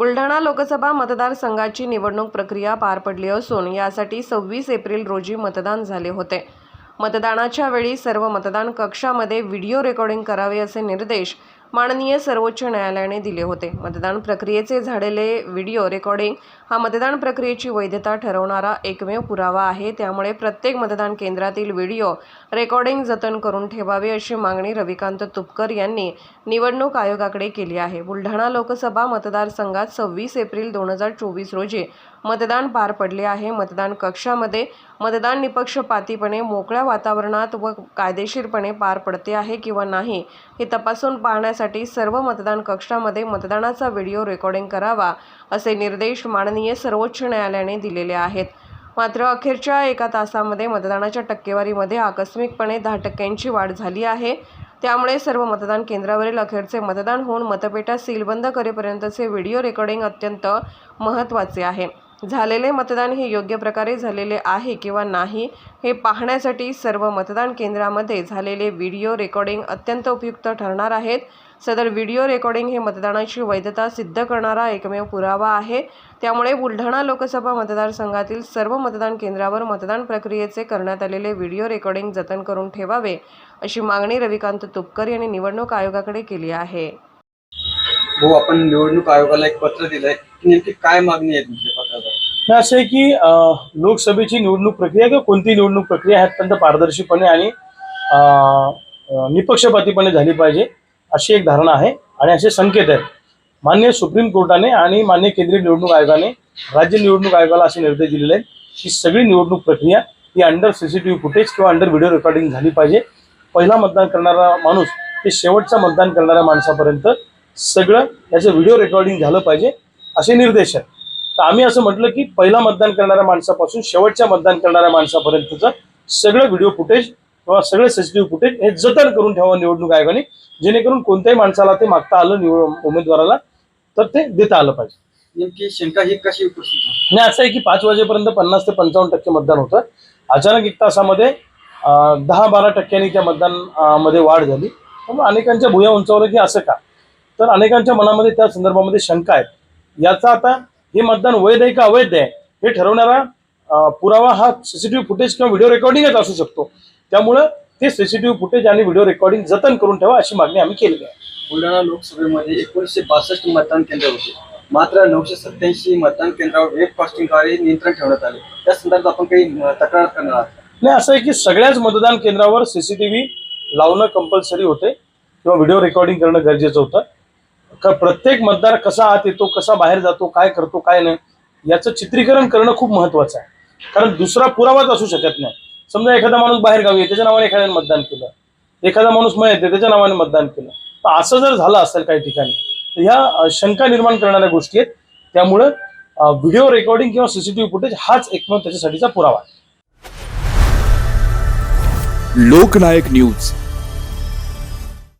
बुलढाणा लोकसभा मतदारसंघाची निवडणूक प्रक्रिया पार पडली असून यासाठी सव्वीस एप्रिल रोजी मतदान झाले होते. मतदानाच्या वेळी सर्व मतदान कक्षामध्ये व्हिडिओ रेकॉर्डिंग करावे असे निर्देश माननीय सर्वोच्च न्यायालयाने दिले होते. मतदान प्रक्रियेचे झालेले व्हिडिओ रेकॉर्डिंग हा मतदान प्रक्रियेची वैधता ठरवणारा एकमेव पुरावा आहे. त्यामुळे प्रत्येक मतदान केंद्रातील व्हिडिओ रेकॉर्डिंग जतन करून ठेवावे अशी मागणी रविकांत तुपकर यांनी निवडणूक आयोगाकडे केली आहे. बुलढाणा लोकसभा मतदारसंघात सव्वीस एप्रिल दोन हजार चोवीस रोजी मतदान पार पडले आहे. मतदान कक्षामध्ये मतदान निपक्षपातीपणे मोकळ्या वातावरणात व कायदेशीरपणे पार पडते आहे किंवा नाही हे तपासून पाहण्यास करण्यासाठी सर्व मतदान कक्षामध्ये मतदानाचा व्हिडिओ रेकॉर्डिंग करावा असे निर्देश माननीय सर्वोच्च न्यायालयाने दिलेले आहेत. मात्र अखेरच्या एका तासामध्ये मतदानाच्या टक्केवारीमध्ये आकस्मिकपणे दहा टक्क्यांची वाढ झाली आहे. त्यामुळे सर्व मतदान केंद्रावरील अखेरचे मतदान होऊन मतपेटा सीलबंद करेपर्यंतचे व्हिडिओ रेकॉर्डिंग अत्यंत महत्त्वाचे आहे. झालेले मतदान हे योग्य प्रकारे झालेले आहे किंवा नाही हे पाहण्यासाठी सर्व मतदान केंद्रामध्ये झालेले व्हिडिओ रेकॉर्डिंग अत्यंत उपयुक्त ठरणार आहेत. सदर व्हिडिओ रेकॉर्डिंग हे मतदानाची वैधता सिद्ध करणारा एकमेव पुरावा आहे. त्यामुळे बुलढाणा लोकसभा मतदारसंघातील सर्व मतदान केंद्रावर मतदान प्रक्रियेचे करण्यात आलेले व्हिडिओ रेकॉर्डिंग जतन करून ठेवावे अशी मागणी रविकांत तुपकर यांनी निवडणूक आयोगाकडे केली आहे. हो आपण निवडणूक आयोगाला एक पत्र दिलंय. नेमकी काय मागणी आहे तुमच्या असं आहे की लोकसभेची निवडणूक प्रक्रिया किंवा कोणती निवडणूक प्रक्रिया ही अत्यंत पारदर्शीपणे आणि निपक्षपातीपणे झाली पाहिजे अशी एक धारणा आहे आणि असे संकेत आहेत. मान्य सुप्रीम कोर्टाने आणि मान्य केंद्रीय निवडणूक आयोगाने राज्य निवडणूक आयोगाला असे निर्देश दिलेले आहेत की सगळी निवडणूक प्रक्रिया ही अंडर सीसीटीव्ही फुटेज किंवा अंडर व्हिडिओ रेकॉर्डिंग झाली पाहिजे. पहिला मतदान करणारा माणूस ते शेवटचा मतदान करणाऱ्या माणसापर्यंत सगळं याचं व्हिडिओ रेकॉर्डिंग झालं पाहिजे असे निर्देश आहेत. तर आम्ही असं म्हटलं की पहिला मतदान करणाऱ्या माणसापासून शेवटच्या मतदान करणाऱ्या माणसापर्यंतचं सगळं व्हिडिओ फुटेज किंवा सगळे सीसीटीव्ही फुटेज हे जतन करून ठेवावं निवडणूक आयोगाने जेणेकरून कोणत्याही माणसाला ते मागता आलं निवड उमेदवाराला तर ते देता आलं पाहिजे. नेमकी शंका ही कशी उपस्थित होती? आणि असं आहे की पाच वाजेपर्यंत पन्नास ते पंचावन्न टक्के मतदान होतं. अचानक एक तासामध्ये अं, दहा बारा टक्क्यांनी त्या मतदान अं, मध्ये वाढ झाली. त्यामुळे अनेकांच्या भुया उंचावलं की असं का? तर अनेकांच्या मनामध्ये त्या संदर्भामध्ये शंका आहेत. याचा आता हे मतदान वैध आहे का अवैध आहे हे ठरवणारा पुरावा हा सीसीटीव्ही फुटेज किंवा व्हिडिओ रेकॉर्डिंगच असू शकतो. त्यामुळं ते सीसीटीव्ही फुटेज आणि व्हिडिओ रेकॉर्डिंग जतन करून ठेवा अशी मागणी आम्ही केलेली आहे. बुलढाणा लोकसभेमध्ये एकोणीसशे बासष्ट मतदान केंद्र होते. मात्र नऊशे सत्याऐंशी मतदान केंद्रावर वेब कास्टिंगद्वारे नियंत्रण ठेवण्यात आले. त्या संदर्भात आपण काही तक्रार करणार आहात. नाही असं आहे की सगळ्याच मतदान केंद्रावर सीसीटीव्ही लावणं कंपल्सरी होते किंवा व्हिडिओ रेकॉर्डिंग करणं गरजेचं होतं. प्रत्येक मतदार कसा आत येतो कसा बाहेर जातो काय करतो काय नाही याचं चित्रीकरण करणं खूप महत्वाचं आहे. कारण दुसरा पुरावाच असू शकत नाही. समजा एखादा माणूस बाहेर गावी त्याच्या नावाने एखाद्याने मतदान केलं. एखादा माणूस मयत येते त्याच्या नावाने मतदान केलं. तर असं जर झालं असेल काही ठिकाणी तर ह्या शंका निर्माण करणाऱ्या गोष्टी आहेत. त्यामुळं व्हिडिओ रेकॉर्डिंग किंवा सीसीटीव्ही फुटेज हाच एकमेव त्याच्यासाठीचा पुरावा आहे. लोकनायक न्यूज.